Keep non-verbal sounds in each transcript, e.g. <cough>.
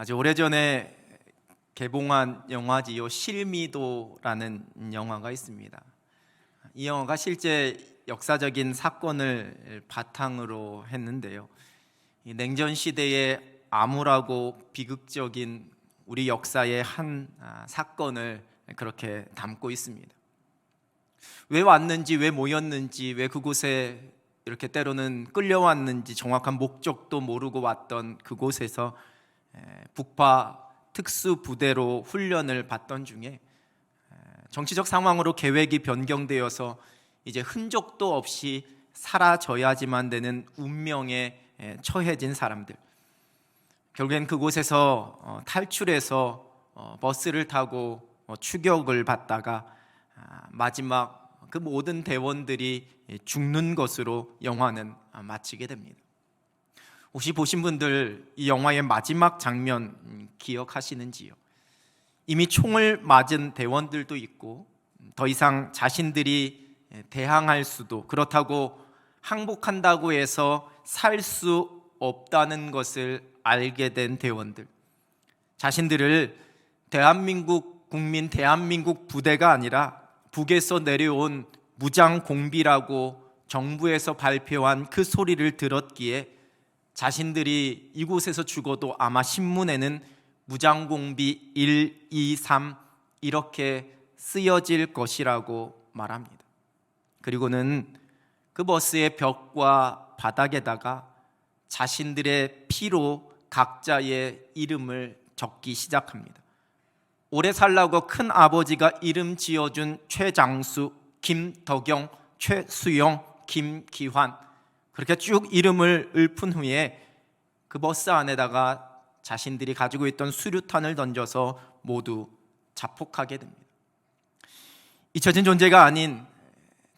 아주 오래전에 개봉한 영화지요 실미도라는 영화가 있습니다. 이 영화가 실제 역사적인 사건을 바탕으로 했는데요. 이 냉전 시대의 암울하고 비극적인 우리 역사의 한 아, 사건을 그렇게 담고 있습니다. 왜 왔는지, 왜 모였는지, 왜 그곳에 이렇게 때로는 끌려왔는지 정확한 목적도 모르고 왔던 그곳에서 에, 북파 특수 부대로 훈련을 받던 중에 에, 정치적 상황으로 계획이 변경되어서 이제 흔적도 없이 사라져야지만 되는 운명에 에, 처해진 사람들. 결국엔 그곳에서 어, 탈출해서 어, 버스를 타고 어, 추격을 받다가 아, 마지막 그 모든 대원들이 죽는 것으로 영화는 아, 마치게 됩니다. 혹시 보신 분들 이 영화의 마지막 장면 음, 기억하시는지요? 이미 총을 맞은 대원들도 있고 음, 더 이상 자신들이 예, 대항할 수도 그렇다고 항복한다고 해서 살 수 없다는 것을 알게 된 대원들 자신들을 대한민국 국민 대한민국 부대가 아니라 북에서 내려온 무장 공비라고 정부에서 발표한 그 소리를 들었기에 자신들이 이곳에서 죽어도 아마 신문에는 무장 공비 1, 2, 3 이렇게 쓰여질 것이라고 말합니다. 그리고는 그 버스의 벽과 바닥에다가 자신들의 피로 각자의 이름을 적기 시작합니다. 오래 살라고 큰 아버지가 이름 지어준 최장수, 김덕영, 최수영, 김기환 그렇게 쭉 이름을 읊은 후에 그 버스 안에다가 자신들이 가지고 있던 수류탄을 던져서 모두 자폭하게 됩니다. 잊혀진 존재가 아닌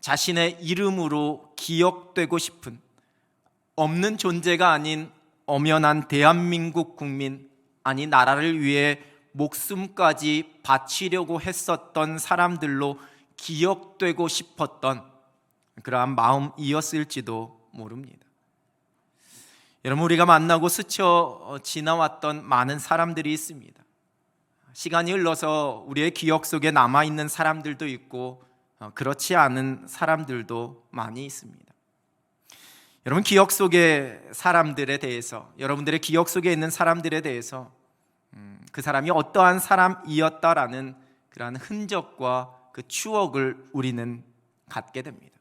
자신의 이름으로 기억되고 싶은 없는 존재가 아닌 엄연한 대한민국 국민 아니 나라를 위해 목숨까지 바치려고 했었던 사람들로 기억되고 싶었던 그러한 마음이었을지도 모릅니다. 여러분 우리가 만나고 스쳐 지나왔던 많은 사람들이 있습니다. 시간이 흘러서 우리의 기억 속에 남아 있는 사람들도 있고 어, 그렇지 않은 사람들도 많이 있습니다. 여러분 기억 속의 사람들에 대해서 여러분들의 기억 속에 있는 사람들에 대해서 음, 그 사람이 어떠한 사람이었다라는 그러한 흔적과 그 추억을 우리는 갖게 됩니다.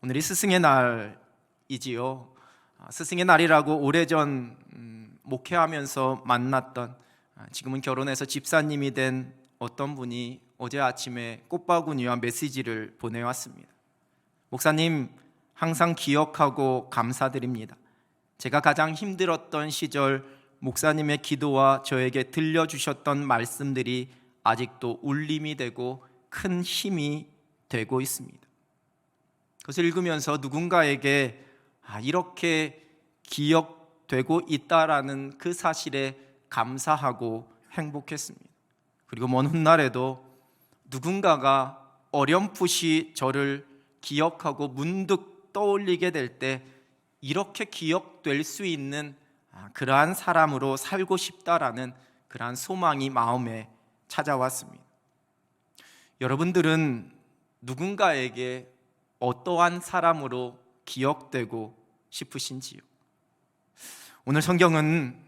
오늘이 스승의 날이지요. 아, 스승의 날이라고 오래전 음, 목회하면서 만났던 아, 지금은 결혼해서 집사님이 된 어떤 분이 어제 아침에 꽃바구니와 메시지를 보내왔습니다. 목사님 항상 기억하고 감사드립니다. 제가 가장 힘들었던 시절 목사님의 기도와 저에게 들려주셨던 말씀들이 아직도 울림이 되고 큰 힘이 되고 있습니다. 그것을 읽으면서 누군가에게 아, 이렇게 기억되고 있다라는 그 사실에 감사하고 행복했습니다. 그리고 먼 훗날에도 누군가가 어렴풋이 저를 기억하고 문득 떠올리게 될 때 이렇게 기억될 수 있는 아, 그러한 사람으로 살고 싶다라는 그러한 소망이 마음에 찾아왔습니다. 여러분들은 누군가에게 어떠한 사람으로 기억되고 싶으신지요? 오늘 성경은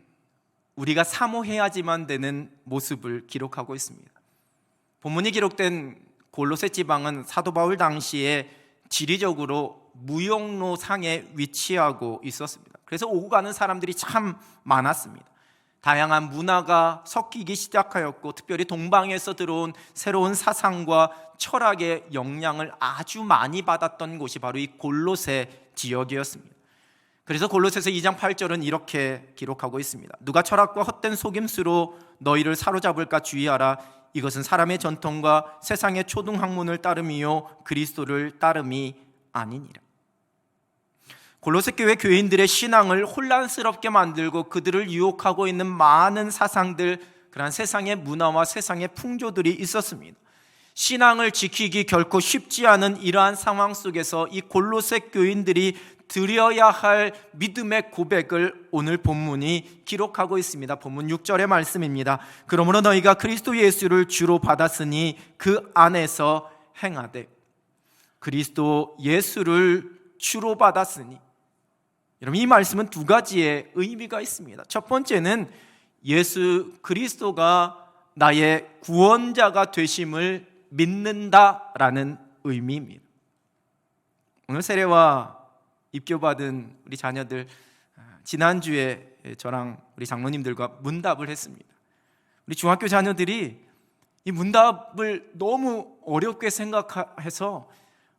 우리가 사모해야지만 되는 모습을 기록하고 있습니다. 본문이 기록된 골로새 지방은 사도 바울 당시에 지리적으로 무역로 상에 위치하고 있었습니다. 그래서 오고 가는 사람들이 참 많았습니다. 다양한 문화가 섞이기 시작하였고 특별히 동방에서 들어온 새로운 사상과 철학의 영향을 아주 많이 받았던 곳이 바로 이 골로새 지역이었습니다. 그래서 골로새서 2장 8절은 이렇게 기록하고 있습니다. 누가 철학과 헛된 속임수로 너희를 사로잡을까 주의하라. 이것은 사람의 전통과 세상의 초등 학문을 따름이요 그리스도를 따름이 아니니라. 골로새 교회 교인들의 신앙을 혼란스럽게 만들고 그들을 유혹하고 있는 많은 사상들, 그러한 세상의 문화와 세상의 풍조들이 있었습니다. 신앙을 지키기 결코 쉽지 않은 이러한 상황 속에서 이 골로새 교인들이 드려야 할 믿음의 고백을 오늘 본문이 기록하고 있습니다. 본문 6절의 말씀입니다. 그러므로 너희가 그리스도 예수를 주로 받았으니 그 안에서 행하되 그리스도 예수를 주로 받았으니 여러분 이 말씀은 두 가지의 의미가 있습니다. 첫 번째는 예수 그리스도가 나의 구원자가 되심을 믿는다라는 의미입니다. 오늘 세례와 입교받은 우리 자녀들 아, 지난주에 저랑 우리 장로님들과 문답을 했습니다. 우리 중학교 자녀들이 이 문답을 너무 어렵게 생각해서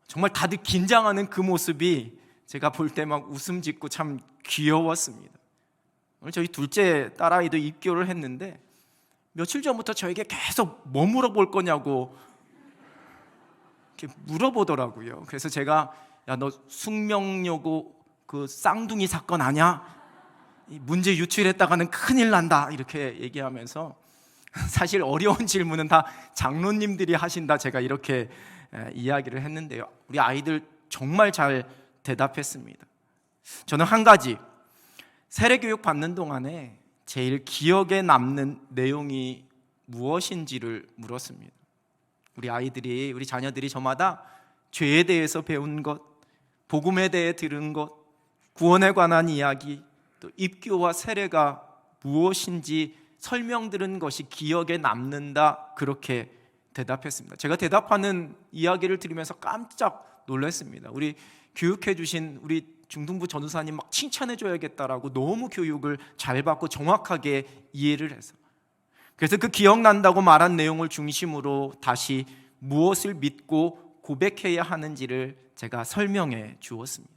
정말 다들 긴장하는 그 모습이 제가 볼 때 막 웃음 짓고 참 귀여웠습니다. 오늘 저희 둘째 딸아이도 입교를 했는데 며칠 전부터 저에게 계속 뭐 물어볼 거냐고 이렇게 물어보더라고요. 그래서 제가 야 너 숙명여고 그 쌍둥이 사건 아냐? 이 문제 유출했다가는 큰일 난다 이렇게 얘기하면서 <laughs> 사실 어려운 질문은 다 장로님들이 하신다 제가 이렇게 에, 이야기를 했는데요. 우리 아이들 정말 잘 대답했습니다. 저는 한 가지 세례 교육 받는 동안에 제일 기억에 남는 내용이 무엇인지를 물었습니다. 우리 아이들이 우리 자녀들이 저마다 죄에 대해서 배운 것, 복음에 대해 들은 것, 구원에 관한 이야기, 또 입교와 세례가 무엇인지 설명 들은 것이 기억에 남는다 그렇게 대답했습니다. 제가 대답하는 이야기를 들으면서 깜짝 놀랐습니다. 우리 교육해 주신 우리 중등부 전우사님 막 칭찬해 줘야겠다라고 너무 교육을 잘 받고 정확하게 이해를 해서 그래서 그 기억난다고 말한 내용을 중심으로 다시 무엇을 믿고 고백해야 하는지를 제가 설명해 주었습니다.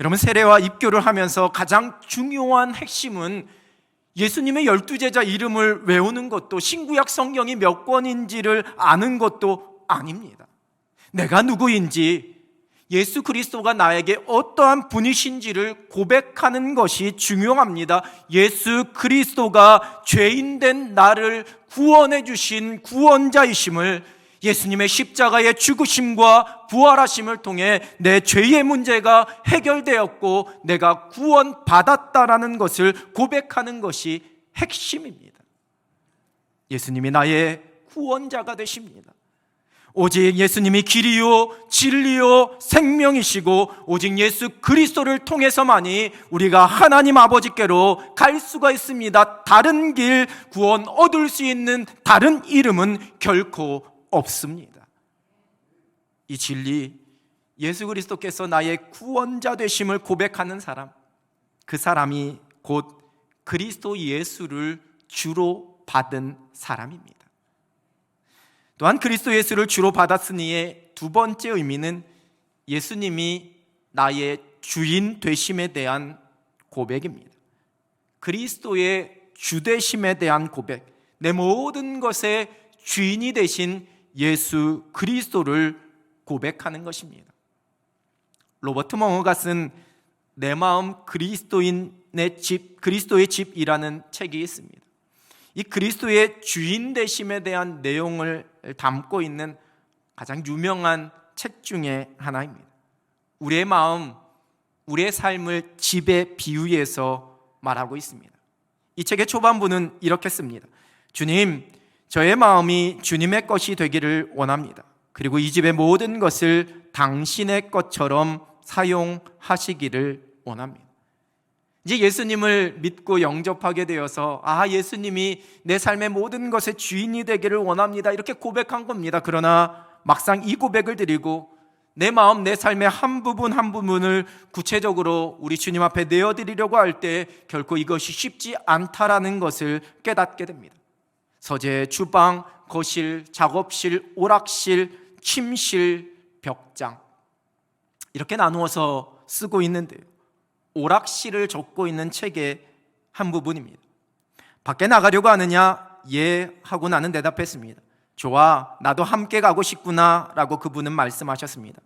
여러분 세례와 입교를 하면서 가장 중요한 핵심은 예수님의 열두 제자 이름을 외우는 것도 신구약 성경이 몇 권인지를 아는 것도 아닙니다. 내가 누구인지 예수 그리스도가 나에게 어떠한 분이신지를 고백하는 것이 중요합니다. 예수 그리스도가 죄인된 나를 구원해 주신 구원자이심을 예수님의 십자가의 죽으심과 부활하심을 통해 내 죄의 문제가 해결되었고 내가 구원받았다라는 것을 고백하는 것이 핵심입니다. 예수님이 나의 구원자가 되십니다. 오직 예수님이 길이요 진리요 생명이시고 오직 예수 그리스도를 통해서만이 우리가 하나님 아버지께로 갈 수가 있습니다. 다른 길 구원 얻을 수 있는 다른 이름은 결코 없습니다. 이 진리 예수 그리스도께서 나의 구원자 되심을 고백하는 사람 그 사람이 곧 그리스도 예수를 주로 받은 사람입니다. 또한 그리스도 예수를 주로 받았으니의 두 번째 의미는 예수님이 나의 주인 되심에 대한 고백입니다. 그리스도의 주되심에 대한 고백, 내 모든 것의 주인이 되신 예수 그리스도를 고백하는 것입니다. 로버트 멍어가 쓴 내 마음 그리스도인의 집, 그리스도의 집이라는 책이 있습니다. 이 그리스도의 주인 되심에 대한 내용을 담고 있는 가장 유명한 책 중에 하나입니다. 우리의 마음, 우리의 삶을 집에 비유해서 말하고 있습니다. 이 책의 초반부는 이렇게 씁니다. 주님, 저의 마음이 주님의 것이 되기를 원합니다. 그리고 이 집의 모든 것을 당신의 것처럼 사용하시기를 원합니다. 이제 예수님을 믿고 영접하게 되어서 아 예수님이 내 삶의 모든 것의 주인이 되기를 원합니다 이렇게 고백한 겁니다. 그러나 막상 이 고백을 드리고 내 마음 내 삶의 한 부분 한 부분을 구체적으로 우리 주님 앞에 내어 드리려고 할 때 결코 이것이 쉽지 않다라는 것을 깨닫게 됩니다. 서재, 주방, 거실, 작업실, 오락실, 침실, 벽장 이렇게 나누어서 쓰고 있는데요. 오락실을 적고 있는 책의 한 부분입니다. 밖에 나가려고 하느냐? 예 하고 나는 대답했습니다. 좋아, 나도 함께 가고 싶구나 라고 그분은 말씀하셨습니다.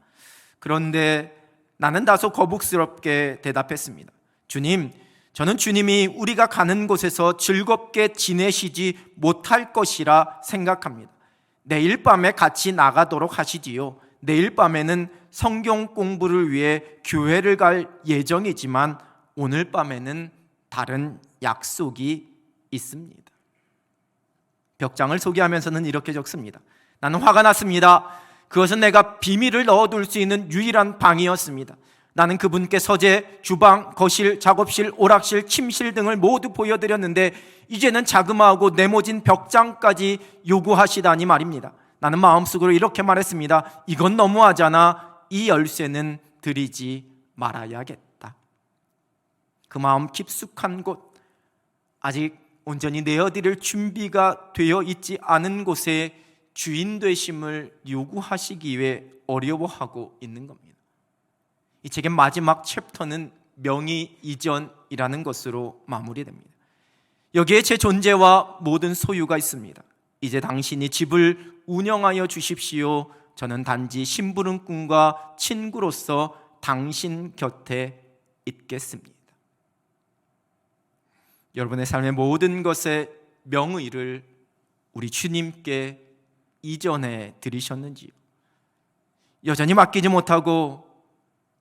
그런데 나는 다소 거북스럽게 대답했습니다. 주님, 저는 주님이 우리가 가는 곳에서 즐겁게 지내시지 못할 것이라 생각합니다. 내일 밤에 같이 나가도록 하시지요. 내일 밤에는 성경 공부를 위해 교회를 갈 예정이지만 오늘 밤에는 다른 약속이 있습니다. 벽장을 소개하면서는 이렇게 적습니다. 나는 화가 났습니다. 그것은 내가 비밀을 넣어둘 수 있는 유일한 방이었습니다. 나는 그분께 서재, 주방, 거실, 작업실, 오락실, 침실 등을 모두 보여드렸는데 이제는 자그마하고 네모진 벽장까지 요구하시다니 말입니다. 나는 마음속으로 이렇게 말했습니다. 이건 너무하잖아. 이 열쇠는 드리지 말아야겠다. 그 마음 깊숙한 곳, 아직 온전히 내어드릴 준비가 되어 있지 않은 곳에 주인 되심을 요구하시기 위해 어려워하고 있는 겁니다. 이 책의 마지막 챕터는 명의 이전이라는 것으로 마무리됩니다. 여기에 제 존재와 모든 소유가 있습니다. 이제 당신이 집을 운영하여 주십시오. 저는 단지 심부름꾼과 친구로서 당신 곁에 있겠습니다. 여러분의 삶의 모든 것의 명의를 우리 주님께 이전해 드리셨는지요? 여전히 맡기지 못하고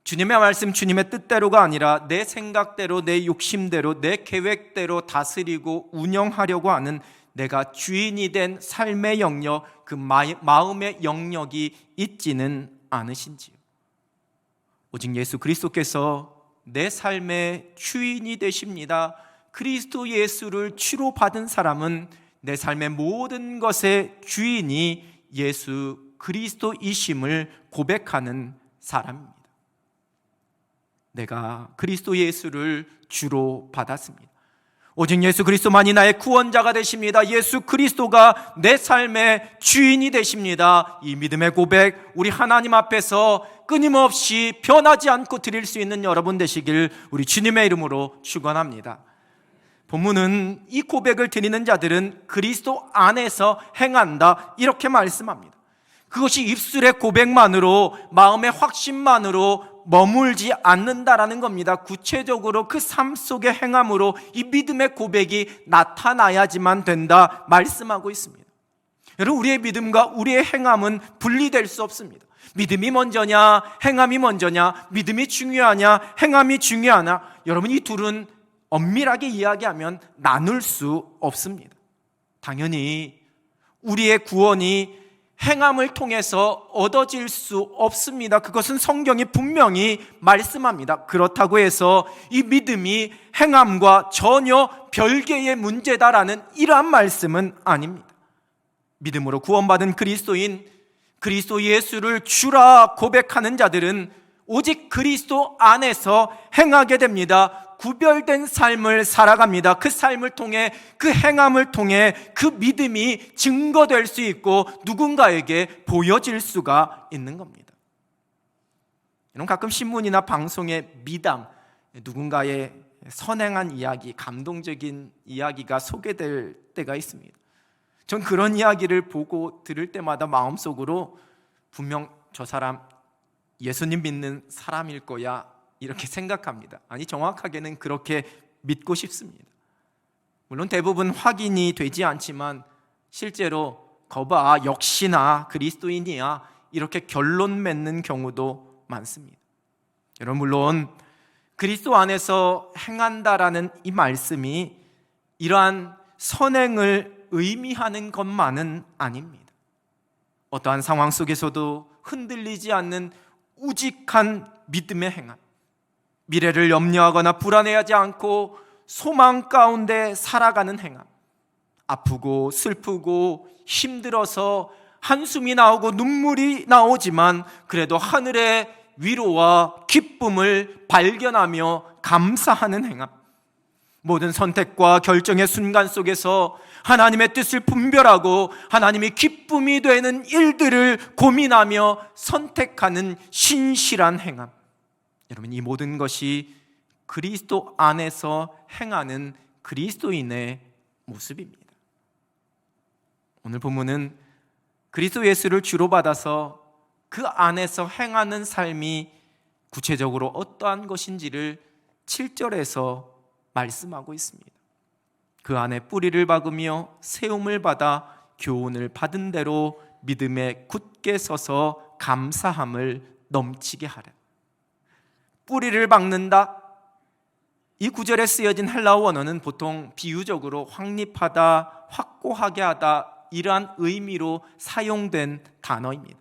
주님의 말씀, 주님의 뜻대로가 아니라 내 생각대로, 내 욕심대로, 내 계획대로 다스리고 운영하려고 하는 내가 주인이 된 삶의 영역, 그 마음의 영역이 있지는 않으신지요? 오직 예수 그리스도께서 내 삶의 주인이 되십니다. 그리스도 예수를 주로 받은 사람은 내 삶의 모든 것의 주인이 예수 그리스도이심을 고백하는 사람입니다. 내가 그리스도 예수를 주로 받았습니다. 오직 예수 그리스도만이 나의 구원자가 되십니다. 예수 그리스도가 내 삶의 주인이 되십니다. 이 믿음의 고백, 우리 하나님 앞에서 끊임없이 변하지 않고 드릴 수 있는 여러분 되시길 우리 주님의 이름으로 축원합니다. 본문은 이 고백을 드리는 자들은 그리스도 안에서 행한다 이렇게 말씀합니다. 그것이 입술의 고백만으로 마음의 확신만으로 머물지 않는다라는 겁니다. 구체적으로 그 삶 속의 행함으로 이 믿음의 고백이 나타나야지만 된다 말씀하고 있습니다. 여러분 우리의 믿음과 우리의 행함은 분리될 수 없습니다. 믿음이 먼저냐, 행함이 먼저냐, 믿음이 중요하냐, 행함이 중요하냐. 여러분 이 둘은 엄밀하게 이야기하면 나눌 수 없습니다. 당연히 우리의 구원이 행함을 통해서 얻어질 수 없습니다. 그것은 성경이 분명히 말씀합니다. 그렇다고 해서 이 믿음이 행함과 전혀 별개의 문제다라는 이러한 말씀은 아닙니다. 믿음으로 구원받은 그리스도인 그리스도 예수를 주라 고백하는 자들은 오직 그리스도 안에서 행하게 됩니다. 구별된 삶을 살아갑니다. 그 삶을 통해 그 행함을 통해 그 믿음이 증거될 수 있고 누군가에게 보여질 수가 있는 겁니다. 여러분 가끔 신문이나 방송에 미담, 누군가의 선행한 이야기, 감동적인 이야기가 소개될 때가 있습니다. 전 그런 이야기를 보고 들을 때마다 마음속으로 분명 저 사람 예수님 믿는 사람일 거야 이렇게 생각합니다. 아니 정확하게는 그렇게 믿고 싶습니다. 물론 대부분 확인이 되지 않지만 실제로 거봐 역시나 그리스도인이야 이렇게 결론 맺는 경우도 많습니다. 여러분 물론 그리스도 안에서 행한다라는 이 말씀이 이러한 선행을 의미하는 것만은 아닙니다. 어떠한 상황 속에서도 흔들리지 않는 우직한 믿음의 행함, 미래를 염려하거나 불안해하지 않고 소망 가운데 살아가는 행함. 아프고 슬프고 힘들어서 한숨이 나오고 눈물이 나오지만 그래도 하늘의 위로와 기쁨을 발견하며 감사하는 행함. 모든 선택과 결정의 순간 속에서 하나님의 뜻을 분별하고 하나님이 기쁨이 되는 일들을 고민하며 선택하는 신실한 행함. 여러분 이 모든 것이 그리스도 안에서 행하는 그리스도인의 모습입니다. 오늘 본문은 그리스도 예수를 주로 받아서 그 안에서 행하는 삶이 구체적으로 어떠한 것인지를 7절에서 말씀하고 있습니다. 그 안에 뿌리를 박으며 세움을 받아 교훈을 받은 대로 믿음에 굳게 서서 감사함을 넘치게 하라. 뿌리를 박는다. 이 구절에 쓰여진 헬라어 원어는 보통 비유적으로 확립하다, 확고하게 하다 이러한 의미로 사용된 단어입니다.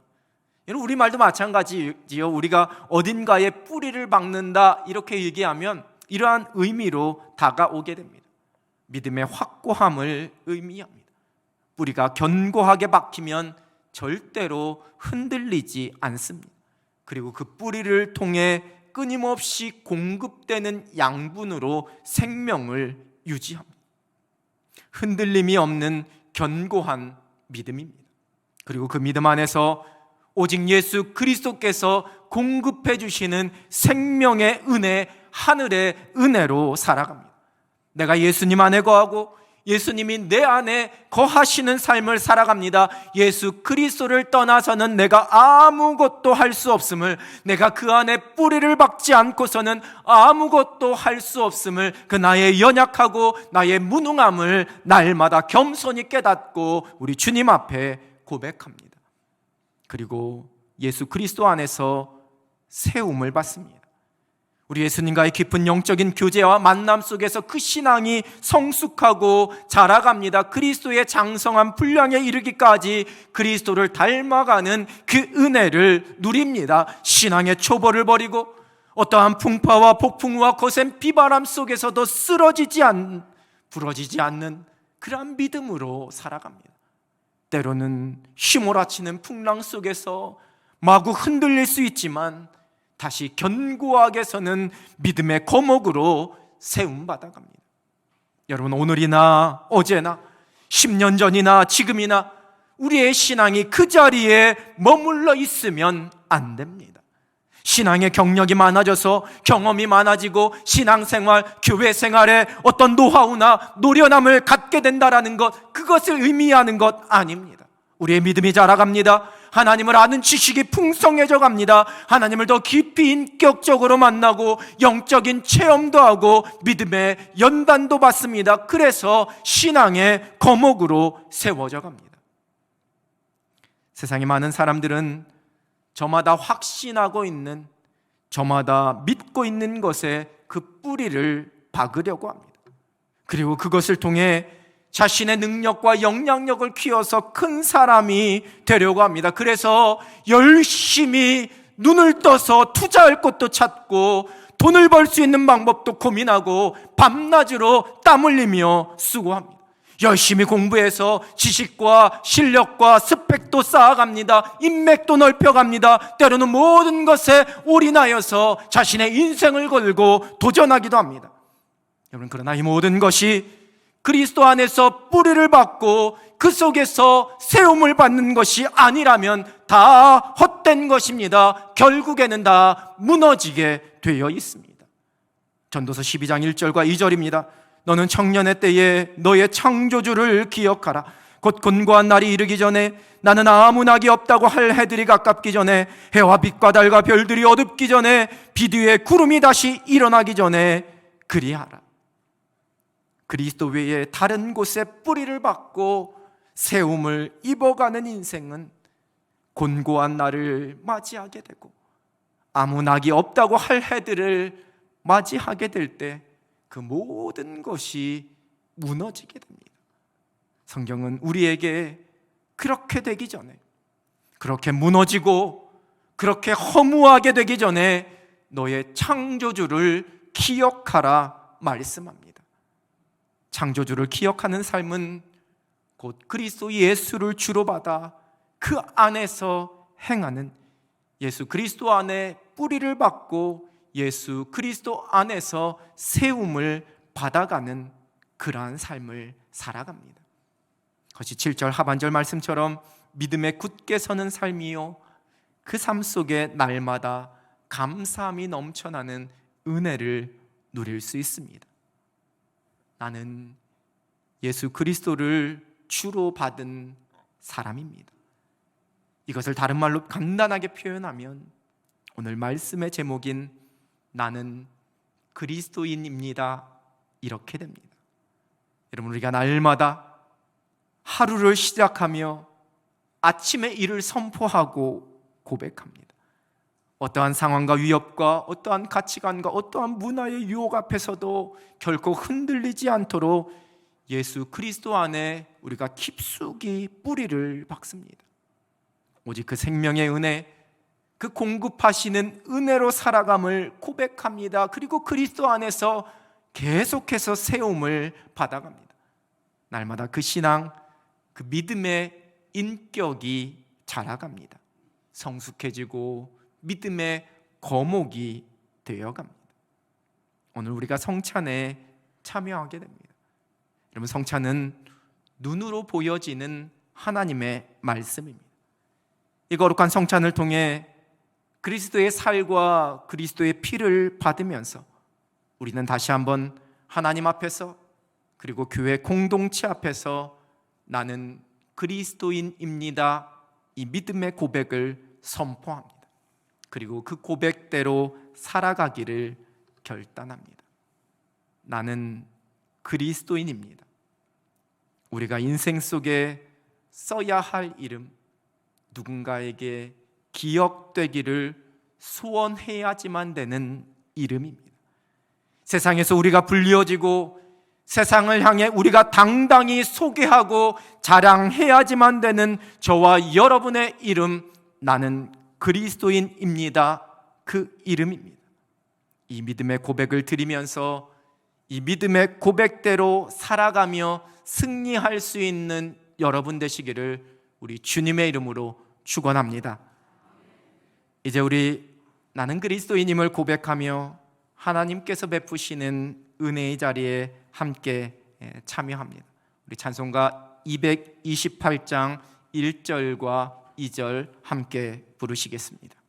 여러분 우리 말도 마찬가지지요. 우리가 어딘가에 뿌리를 박는다 이렇게 얘기하면 이러한 의미로 다가오게 됩니다. 믿음의 확고함을 의미합니다. 뿌리가 견고하게 박히면 절대로 흔들리지 않습니다. 그리고 그 뿌리를 통해 끊임없이 공급되는 양분으로 생명을 유지합니다. 흔들림이 없는 견고한 믿음입니다. 그리고 그 믿음 안에서 오직 예수 그리스도께서 공급해 주시는 생명의 은혜, 하늘의 은혜로 살아갑니다. 내가 예수님 안에 거하고 예수님이 내 안에 거하시는 삶을 살아갑니다. 예수 그리스도를 떠나서는 내가 아무것도 할 수 없음을 내가 그 안에 뿌리를 박지 않고서는 아무것도 할 수 없음을 그 나의 연약하고 나의 무능함을 날마다 겸손히 깨닫고 우리 주님 앞에 고백합니다. 그리고 예수 그리스도 안에서 세움을 받습니다. 우리 예수님과의 깊은 영적인 교제와 만남 속에서 그 신앙이 성숙하고 자라갑니다. 그리스도의 장성한 분량에 이르기까지 그리스도를 닮아가는 그 은혜를 누립니다. 신앙의 초보를 버리고 어떠한 풍파와 폭풍과 거센 비바람 속에서도 쓰러지지 않, 부러지지 않는 그러한 믿음으로 살아갑니다. 때로는 휘몰아치는 풍랑 속에서 마구 흔들릴 수 있지만 다시 견고하게 서는 믿음의 거목으로 세움받아 갑니다. 여러분, 오늘이나 어제나 10년 전이나 지금이나 우리의 신앙이 그 자리에 머물러 있으면 안 됩니다. 신앙의 경력이 많아져서 경험이 많아지고 신앙생활, 교회 생활에 어떤 노하우나 노련함을 갖게 된다라는 것, 그것을 의미하는 것 아닙니다. 우리의 믿음이 자라갑니다. 하나님을 아는 지식이 풍성해져 갑니다. 하나님을 더 깊이 인격적으로 만나고 영적인 체험도 하고 믿음의 연단도 받습니다. 그래서 신앙의 거목으로 세워져 갑니다. 세상에 많은 사람들은 저마다 확신하고 있는 저마다 믿고 있는 것에 그 뿌리를 박으려고 합니다. 그리고 그것을 통해 자신의 능력과 영향력을 키워서 큰 사람이 되려고 합니다. 그래서 열심히 눈을 떠서 투자할 것도 찾고 돈을 벌 수 있는 방법도 고민하고 밤낮으로 땀 흘리며 수고합니다. 열심히 공부해서 지식과 실력과 스펙도 쌓아갑니다. 인맥도 넓혀갑니다. 때로는 모든 것에 올인하여서 자신의 인생을 걸고 도전하기도 합니다. 여러분, 그러나 이 모든 것이 그리스도 안에서 뿌리를 받고 그 속에서 세움을 받는 것이 아니라면 다 헛된 것입니다. 결국에는 다 무너지게 되어 있습니다. 전도서 12장 1절과 2절입니다. 너는 청년의 때에 너의 창조주를 기억하라. 곧 곤고한 날이 이르기 전에 나는 아무 낙이 없다고 할 해들이 가깝기 전에 해와 빛과 달과 별들이 어둡기 전에 비뒤에 구름이 다시 일어나기 전에 그리하라. 그리스도 외에 다른 곳에 뿌리를 받고 세움을 입어가는 인생은 곤고한 날을 맞이하게 되고 아무 낙이 없다고 할 해들을 맞이하게 될 때 그 모든 것이 무너지게 됩니다. 성경은 우리에게 그렇게 되기 전에 그렇게 무너지고 그렇게 허무하게 되기 전에 너의 창조주를 기억하라 말씀합니다. 창조주를 기억하는 삶은 곧 그리스도 예수를 주로 받아 그 안에서 행하는 예수 그리스도 안에 뿌리를 받고 예수 그리스도 안에서 세움을 받아가는 그러한 삶을 살아갑니다. 그것이 7절 하반절 말씀처럼 믿음에 굳게 서는 삶이요. 그 삶 속에 날마다 감사함이 넘쳐나는 은혜를 누릴 수 있습니다. 나는 예수 그리스도를 주로 받은 사람입니다. 이것을 다른 말로 간단하게 표현하면 오늘 말씀의 제목인 나는 그리스도인입니다. 이렇게 됩니다. 여러분, 우리가 날마다 하루를 시작하며 아침에 일을 선포하고 고백합니다. 어떠한 상황과 위협과 어떠한 가치관과 어떠한 문화의 유혹 앞에서도 결코 흔들리지 않도록 예수 그리스도 안에 우리가 깊숙이 뿌리를 박습니다. 오직 그 생명의 은혜, 그 공급하시는 은혜로 살아감을 고백합니다. 그리고 그리스도 안에서 계속해서 세움을 받아갑니다. 날마다 그 신앙, 그 믿음의 인격이 자라갑니다. 성숙해지고 믿음의 거목이 되어갑니다. 오늘 우리가 성찬에 참여하게 됩니다. 여러분 성찬은 눈으로 보여지는 하나님의 말씀입니다. 이 거룩한 성찬을 통해 그리스도의 살과 그리스도의 피를 받으면서 우리는 다시 한번 하나님 앞에서 그리고 교회 공동체 앞에서 나는 그리스도인입니다. 이 믿음의 고백을 선포합니다. 그리고 그 고백대로 살아가기를 결단합니다. 나는 그리스도인입니다. 우리가 인생 속에 써야 할 이름, 누군가에게 기억되기를 소원해야지만 되는 이름입니다. 세상에서 우리가 불리워지고 세상을 향해 우리가 당당히 소개하고 자랑해야지만 되는 저와 여러분의 이름, 나는 그리스도인입니다. 그 이름입니다. 이 믿음의 고백을 드리면서 이 믿음의 고백대로 살아가며 승리할 수 있는 여러분 되시기를 우리 주님의 이름으로 축원합니다. 이제 우리 나는 그리스도인임을 고백하며 하나님께서 베푸시는 은혜의 자리에 함께 참여합니다. 우리 찬송가 228장 1절과 2절 함께 부르시겠습니다.